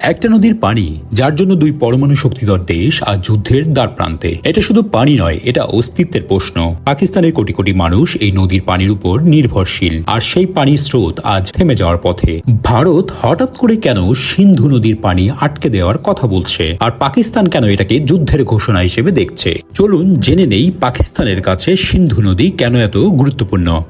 একটা নদীর পানি, যার জন্য দুই পরমাণু শক্তিধর দেশ আর যুদ্ধের দ্বার প্রান্তে। এটা শুধু পানি নয়, এটা অস্তিত্বের প্রশ্ন। পাকিস্তানের কোটি কোটি মানুষ এই নদীর পানির উপর নির্ভরশীল, আর সেই পানির স্রোত আজ থেমে যাওয়ার পথে। ভারত হঠাৎ করে কেন সিন্ধু নদীর পানি আটকে দেওয়ার কথা বলছে? আর পাকিস্তান কেন এটাকে যুদ্ধের ঘোষণা হিসেবে দেখছে? চলুন জেনে নেই পাকিস্তানের কাছে সিন্ধু নদী কেন এত গুরুত্বপূর্ণ।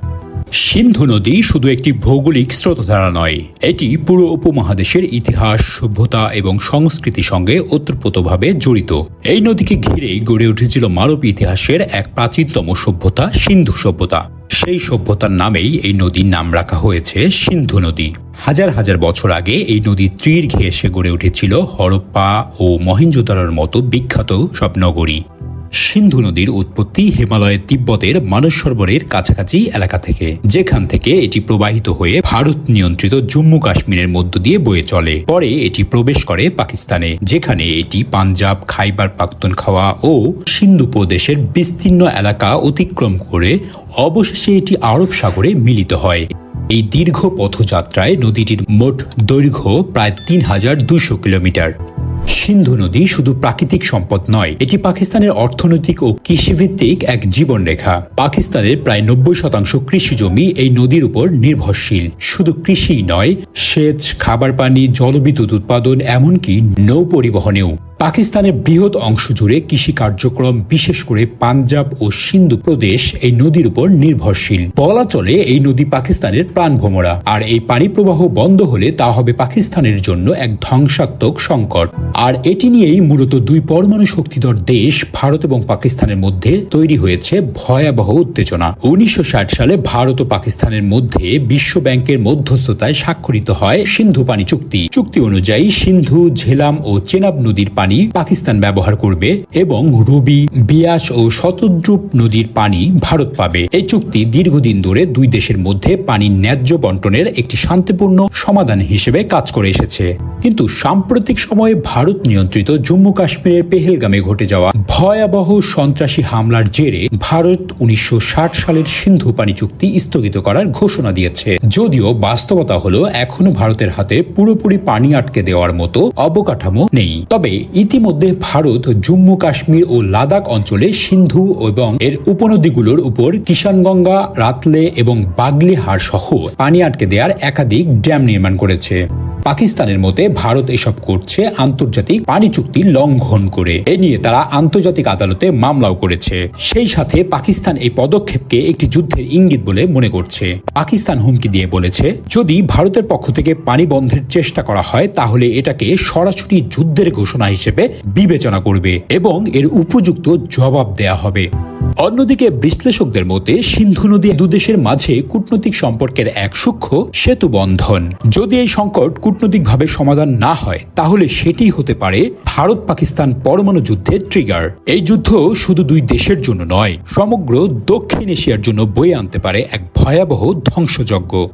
সিন্ধু নদী শুধু একটি ভৌগোলিক স্রোতধারা নয়, এটি পুরো উপমহাদেশের ইতিহাস, সভ্যতা এবং সংস্কৃতির সঙ্গে ওতপ্রোতভাবে জড়িত। এই নদীকে ঘিরেই গড়ে উঠেছিল মানব ইতিহাসের এক প্রাচীনতম সভ্যতা, সিন্ধু সভ্যতা। সেই সভ্যতার নামেই এই নদীর নাম রাখা হয়েছে সিন্ধু নদী। হাজার হাজার বছর আগে এই নদীর তীর ঘেঁষে গড়ে উঠেছিল হরপ্পা ও মহেঞ্জোদারোর মতো বিখ্যাত সব নগরী। সিন্ধু নদীর উৎপত্তি হিমালয়ের তিব্বতের মানস সরোবরের কাছাকাছি এলাকা থেকে। যেখান থেকে এটি প্রবাহিত হয়ে ভারত নিয়ন্ত্রিত জম্মু কাশ্মীরের মধ্য দিয়ে বয়ে চলে। পরে এটি প্রবেশ করে পাকিস্তানে, যেখানে এটি পাঞ্জাব, খাইবার পাখতুনখাওয়া ও সিন্ধু প্রদেশের বিস্তীর্ণ এলাকা অতিক্রম করে অবশেষে এটি আরব সাগরে মিলিত হয়। এই দীর্ঘ পথযাত্রায় নদীটির মোট দৈর্ঘ্য প্রায় তিন হাজার দুশো কিলোমিটার। সিন্ধু নদী শুধু প্রাকৃতিক সম্পদ নয়, এটি পাকিস্তানের অর্থনৈতিক ও কৃষিভিত্তিক এক জীবনরেখা। পাকিস্তানের প্রায় নব্বই শতাংশ কৃষি জমি এই নদীর উপর নির্ভরশীল। শুধু কৃষিই নয়, সেচ, খাবার পানি, জলবিদ্যুৎ উৎপাদন, এমনকি নৌ পরিবহনেও। পাকিস্তানের বৃহৎ অংশ জুড়ে কৃষি কার্যক্রম, বিশেষ করে পাঞ্জাব ও সিন্ধু প্রদেশ, এই নদীর উপর নির্ভরশীল। বলা চলে এই নদী পাকিস্তানের প্রাণভোমরা আর এই পানি প্রবাহ বন্ধ হলে তা হবে পাকিস্তানের জন্য এক ধ্বংসাত্মক সংকট। আর এটি নিয়েই মূলত দুই পরমাণু শক্তিধর দেশ, ভারত এবং পাকিস্তানের মধ্যে তৈরি হয়েছে ভয়াবহ উত্তেজনা। উনিশশো ষাট সালে ভারত ও পাকিস্তানের মধ্যে বিশ্ব ব্যাংকের মধ্যস্থতায় স্বাক্ষরিত হয় সিন্ধু পানি চুক্তি। চুক্তি অনুযায়ী সিন্ধু, ঝেলাম ও চেনাব নদীর পানি পাকিস্তান ব্যবহার করবে এবং রবি, বিয়াস ও শতদ্রুপ নদীর পানি ভারত পাবে। এই চুক্তি দীর্ঘদিন ধরে দুই দেশের মধ্যে পানির ন্যায্য বন্টনের একটি শান্তিপূর্ণ সমাধান হিসেবে কাজ করে এসেছে। কিন্তু সাম্প্রতিক সময়ে ভারত নিয়ন্ত্রিত জম্মু কাশ্মীরের পেহেলগামে ঘটে যাওয়া ভয়াবহ সন্ত্রাসী হামলার জেরে ভারত উনিশশো ষাট সালের সিন্ধু পানি চুক্তি স্থগিত করার ঘোষণা দিয়েছে। যদিও বাস্তবতা হলো, এখনও ভারতের হাতে পুরোপুরি পানি আটকে দেওয়ার মতো অবকাঠামো নেই। তবে ইতিমধ্যে ভারত জম্মু, কাশ্মীর ও লাদাখ অঞ্চলে সিন্ধু এবং এর উপনদীগুলোর উপর কিষানগঙ্গা রাতলে এবং বাগলিহার সহ পানি আটকে দেওয়ার একাধিক ড্যাম নির্মাণ করেছে। পাকিস্তানের মতে ভারত এসব করছে আন্তর্জাতিক পানি চুক্তি লঙ্ঘন করে। এ নিয়ে তারা আন্তর্জাতিক আদালতে মামলাও করেছে। সেই সাথে পাকিস্তান এই পদক্ষেপকে একটি যুদ্ধের ইঙ্গিত বলে মনে করছে। পাকিস্তান হুমকি দিয়ে বলেছে, যদি ভারতের পক্ষ থেকে পানি বন্ধের চেষ্টা করা হয়, তাহলে এটাকে সরাসরি যুদ্ধের ঘোষণা হিসেবে বিবেচনা করবে এবং এর উপযুক্ত জবাব দেয়া হবে। অন্যদিকে বিশ্লেষকদের মতে, সিন্ধু নদী দুদেশের মাঝে কূটনৈতিক সম্পর্কের এক সূক্ষ্ম সেতু বন্ধন। যদি এই সংকট কূটনৈতিকভাবে সমাধান না হয়, তাহলে সেটি হতে পারে ভারত পাকিস্তান পরমাণু যুদ্ধের ট্রিগার এই যুদ্ধ শুধু দুই দেশের জন্য নয়, সমগ্র দক্ষিণ এশিয়ার জন্য বয়ে আনতে পারে এক ভয়াবহ ধ্বংসযজ্ঞ।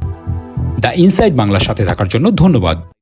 দ্য ইনসাইড বাংলার সাথে থাকার জন্য ধন্যবাদ।